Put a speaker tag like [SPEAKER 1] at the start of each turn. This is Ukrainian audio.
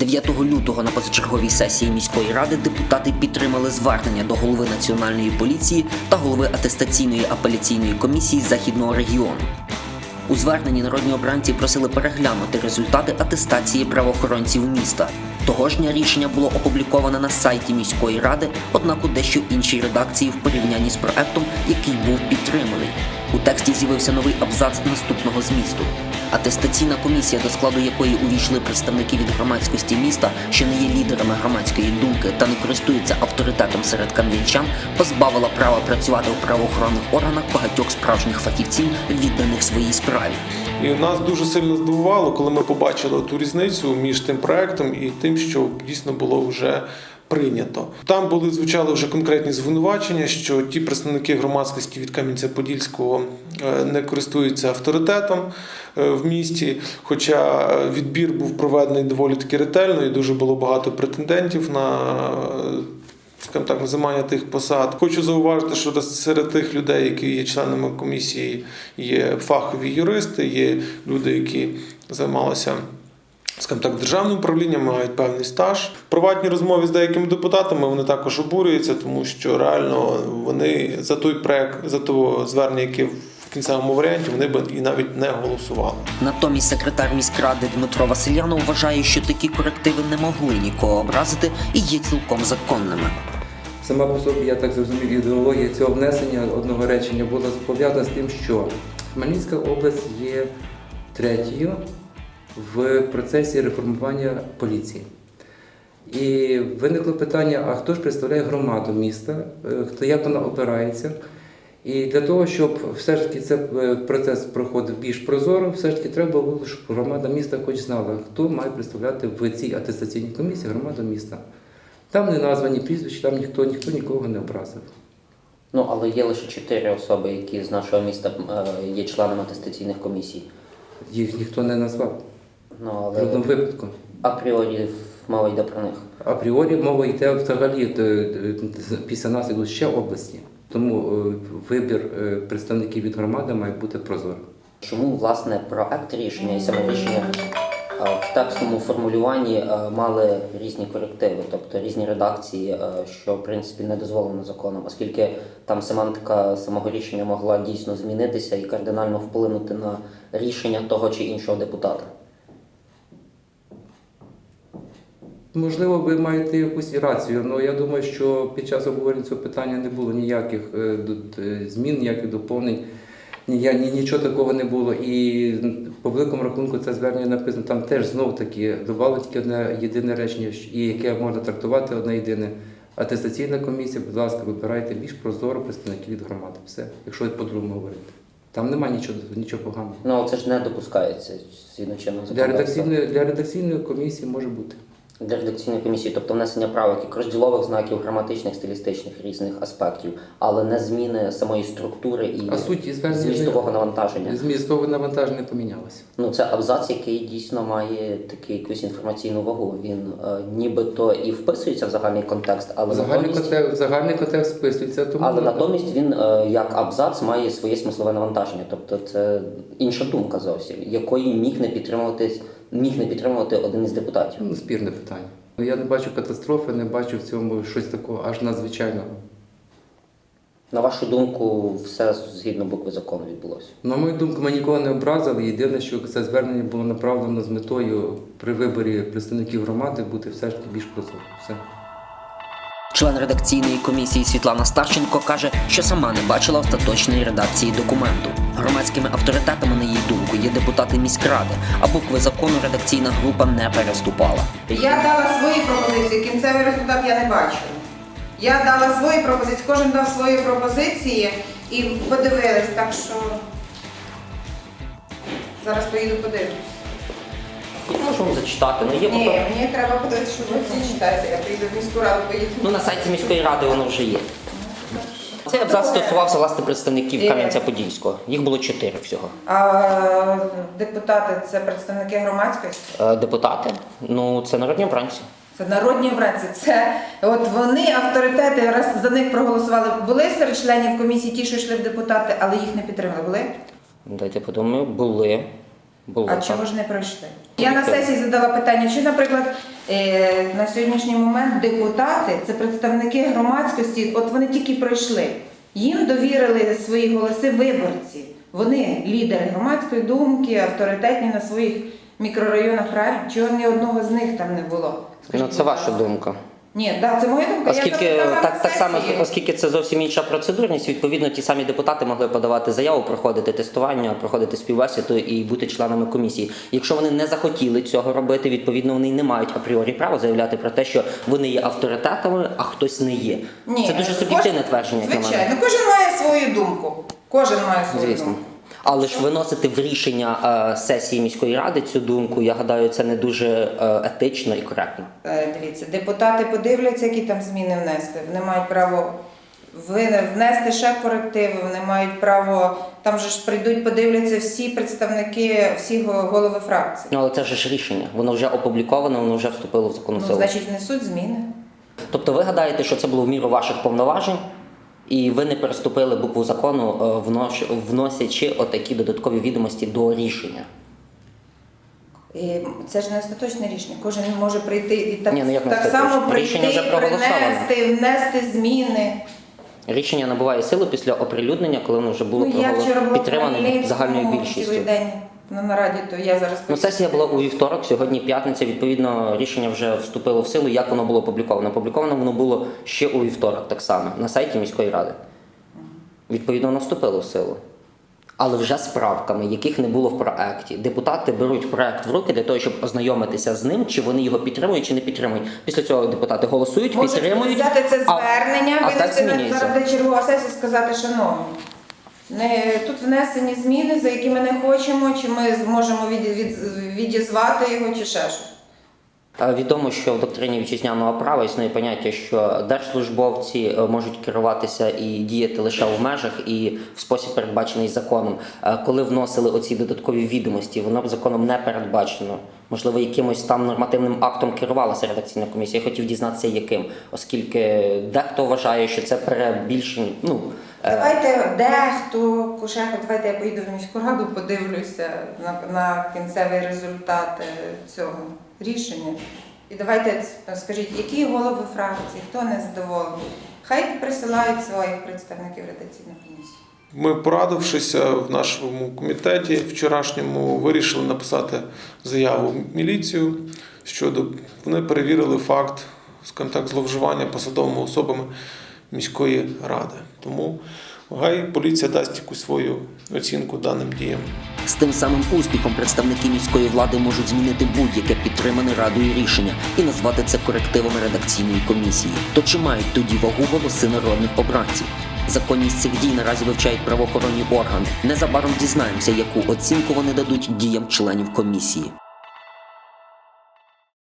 [SPEAKER 1] 9 лютого на позачерговій сесії міської ради депутати підтримали звернення до голови національної поліції та голови атестаційної апеляційної комісії західного регіону. У зверненні народні обранці просили переглянути результати атестації правоохоронців міста. Того ж дня рішення було опубліковане на сайті міської ради, однак у дещо іншій редакції в порівнянні з проектом, який був підтриманий. У тексті з'явився новий абзац наступного змісту. Атестаційна комісія, до складу якої увійшли представники від громадськості міста, що не є лідерами громадської думки та не користуються авторитетом серед кам'янчан, позбавила права працювати у правоохоронних органах багатьох справжніх фахівців, відданих своїй справі.
[SPEAKER 2] І нас дуже сильно здивувало, коли ми побачили ту різницю між тим проектом і тим, що дійсно було вже прийнято. Там були звучали вже конкретні звинувачення, що ті представники громадськості від Кам'янця-Подільського е, не користуються авторитетом е, в місті. Хоча відбір був проведений доволі таки ретельно, і дуже було багато претендентів на е, скажімо так, займання тих посад. Хочу зауважити, що серед тих людей, які є членами комісії, є фахові юристи, є люди, які займалися. Скажімо так, державним управлінням мають певний стаж. В приватній розмові з деякими депутатами вони також обурюються, тому що реально вони за той проект, за то звернення, яке в кінцевому варіанті, вони б і навіть не голосували.
[SPEAKER 1] Натомість секретар міськради Дмитро Василянов вважає, що такі корективи не могли нікого образити і є цілком законними.
[SPEAKER 3] Сама по собі, я так зрозумів, ідеологія цього внесення одного речення була пов'язана з тим, що Хмельницька область є третьою в процесі реформування поліції. І виникло питання: а хто ж представляє громаду міста, е, хто як вона опирається? І для того, щоб все ж таки цей е, процес проходив більш прозоро, все ж таки треба було, щоб громада міста хоч знала, хто має представляти в цій атестаційній комісії громаду міста. Там не названі прізвища, там ніхто ніхто нікого не образив.
[SPEAKER 4] Ну, але є лише чотири особи, які з нашого міста е, є членами атестаційних комісій.
[SPEAKER 3] Їх ніхто не назвав
[SPEAKER 4] Ну,
[SPEAKER 3] в
[SPEAKER 4] але
[SPEAKER 3] випадку.
[SPEAKER 4] апріорі мова йде про них.
[SPEAKER 3] Апріорі мова йде взагалі е, е, після нас ще області. Тому е, вибір е, представників від громади має бути прозорим.
[SPEAKER 4] Чому власне проект рішення і саме рішення е, в текстовому формулюванні е, мали різні корективи, тобто різні редакції, е, що в принципі не дозволено законом, оскільки там семантика самого рішення могла дійсно змінитися і кардинально вплинути на рішення того чи іншого депутата.
[SPEAKER 3] Можливо, ви маєте якусь і рацію, але я думаю, що під час обговорення цього питання не було ніяких е, е, змін, ніяких доповнень, ні, ні, нічого такого не було. І по великому рахунку це звернення написано, там теж знов таки додали тільки одне єдине речення, і яке можна трактувати одне єдине. Атестаційна комісія, будь ласка, вибирайте більш прозоро представників від громади. Все, якщо по-другому говорити. Там немає нічого, нічого поганого.
[SPEAKER 4] Ну це ж не допускається згідно чинного
[SPEAKER 3] Для редакційної, для редакційної комісії може бути.
[SPEAKER 4] Для редакційної комісії, тобто внесення правок як розділових знаків, граматичних, стилістичних різних аспектів, але не зміни самої структури і
[SPEAKER 3] А суті звернення
[SPEAKER 4] змістового навантаження.
[SPEAKER 3] Змістове навантаження помінялося.
[SPEAKER 4] Ну це абзац, який дійсно має таку якусь інформаційну вагу. Він е, нібито і вписується в загальний контекст, але
[SPEAKER 3] Загальний
[SPEAKER 4] натомість,
[SPEAKER 3] контекст, загальний контекст списується, тому
[SPEAKER 4] але натомість він е, як абзац має своє смислове навантаження. Тобто це інша думка зовсім, якої міг не підтримуватись, міг не підтримувати один із депутатів.
[SPEAKER 3] ну, спірне питання. Ну, Я не бачу катастрофи, не бачу в цьому щось такого аж надзвичайного.
[SPEAKER 4] На вашу думку, все згідно букви закону відбулося.
[SPEAKER 3] На мою думку, ми нікого не образили. Єдине, що це звернення було направлено з метою при виборі представників громади бути все ж таки більш прозорим. Все.
[SPEAKER 1] Член редакційної комісії Світлана Старченко каже, що сама не бачила остаточної редакції документу. Громадськими авторитетами, на її думку, є депутати міськради, а букви закону редакційна група не переступала.
[SPEAKER 5] Я дала свої пропозиції, кінцевий результат я не бачу. Я дала свої пропозиції, кожен дав свої пропозиції і подивились, так що зараз поїду подивлюсь.
[SPEAKER 4] Можемо зачитати. Ну є
[SPEAKER 5] Ні,
[SPEAKER 4] поки-
[SPEAKER 5] мені треба подивитися, що ви всі читаєте. Я поїду в міську раду, поїду.
[SPEAKER 4] Ну, на сайті міської ради воно вже є. Цей абзац стосувався власне представників
[SPEAKER 5] Є.
[SPEAKER 4] Кам'янця-Подільського. Їх було чотири всього.
[SPEAKER 5] А депутати це представники громадськості,
[SPEAKER 4] Е, Депутати, ну це народні обранці.
[SPEAKER 5] це народні обранці. Це от вони авторитети, раз за них проголосували. Були серед членів комісії ті, що йшли в депутати, але їх не підтримали. Були?
[SPEAKER 4] Дайте подумаю, були. Було
[SPEAKER 5] А чого ж не пройшли? Я на сесії задала питання, чи, наприклад, е, на сьогоднішній момент депутати це представники громадськості, от вони тільки пройшли. Їм довірили свої голоси виборці. Вони лідери громадської думки, авторитетні на своїх мікрорайонах. Чого ні одного з них там не було?
[SPEAKER 4] Ну це ваша думка.
[SPEAKER 5] Ні, да, це моя думка.
[SPEAKER 4] Оскільки
[SPEAKER 5] я
[SPEAKER 4] так, так само, оскільки це зовсім інша процедурність, відповідно, ті самі депутати могли подавати заяву, проходити тестування, проходити співбесіду і бути членами комісії. Якщо вони не захотіли цього робити, відповідно вони не мають апріорі права заявляти про те, що вони є авторитетами, а хтось не є.
[SPEAKER 5] Ні,
[SPEAKER 4] це дуже суб'єктивне твердження.
[SPEAKER 5] Звичайно, кожен має свою думку. Кожен має свою
[SPEAKER 4] Звісно.
[SPEAKER 5] думку.
[SPEAKER 4] Але ж виносити в рішення е, сесії міської ради цю думку, я гадаю, це не дуже е, етично і коректно.
[SPEAKER 5] Е, Дивіться, депутати подивляться, які там зміни внести. Вони мають право ви- внести ще корективи, вони мають право. Там же ж прийдуть, подивляться всі представники, всі го- голови фракцій.
[SPEAKER 4] Ну але це ж рішення. Воно вже опубліковано, воно вже вступило в законну
[SPEAKER 5] Ну,
[SPEAKER 4] силу.
[SPEAKER 5] значить, внесуть зміни.
[SPEAKER 4] Тобто ви гадаєте, що це було в міру ваших повноважень, і ви не переступили букву закону, е, вносячи отакі додаткові відомості до рішення.
[SPEAKER 5] І це ж не остаточне рішення. Кожен може прийти і так,
[SPEAKER 4] Ні, ну як
[SPEAKER 5] так само прийти,
[SPEAKER 4] вже
[SPEAKER 5] принести, внести зміни.
[SPEAKER 4] Рішення набуває сили після оприлюднення, коли воно вже було
[SPEAKER 5] ну,
[SPEAKER 4] проголос- підтримане загальною більшістю.
[SPEAKER 5] На нараді, то я зараз
[SPEAKER 4] Ну, сесія була у вівторок, сьогодні п'ятниця. Відповідно, рішення вже вступило в силу. Як воно було опубліковано? Опубліковано воно було ще у вівторок, так само на сайті міської ради. Відповідно, воно вступило в силу. Але вже з правками, яких не було в проекті. Депутати беруть проект в руки для того, щоб ознайомитися з ним, чи вони його підтримують, чи не підтримують. Після цього депутати голосують,
[SPEAKER 5] Можуть
[SPEAKER 4] підтримують.
[SPEAKER 5] взяти це
[SPEAKER 4] а-
[SPEAKER 5] звернення,
[SPEAKER 4] а,
[SPEAKER 5] винести на заради чергова сесія сказати, шановні. Не, тут внесені зміни, за які ми не хочемо, чи ми зможемо від, від, відізвати його, чи ще щось.
[SPEAKER 4] Відомо, що в доктрині вітчизняного права існує поняття, що держслужбовці е, можуть керуватися і діяти лише в межах і в спосіб передбачений законом. Е, Коли вносили оці додаткові відомості, воно б законом не передбачено. Можливо, якимось там нормативним актом керувалася редакційна комісія. Я хотів дізнатися, яким, оскільки дехто вважає, що це перебільшення. Ну е,
[SPEAKER 5] Давайте дехто, кушеха, давайте я поїду в міську раду, подивлюся на, на кінцевий результат е, цього рішення. І давайте е, скажіть, які голови фракції, хто не задоволений. Хай присилають своїх представників редакційної комісії.
[SPEAKER 2] Ми, порадившися в нашому комітеті вчорашньому, вирішили написати заяву в міліцію щодо вони перевірили факт скажімо так, зловживання посадовими особами міської ради. Тому хай поліція дасть якусь свою оцінку даним діям.
[SPEAKER 1] З тим самим успіхом представники міської влади можуть змінити будь-яке підтримане радою рішення і назвати це корективами редакційної комісії. То чи мають тоді вагу голоси народних обранців? Законність цих дій наразі вивчають правоохоронні органи. Незабаром дізнаємося, яку оцінку вони дадуть діям членів комісії.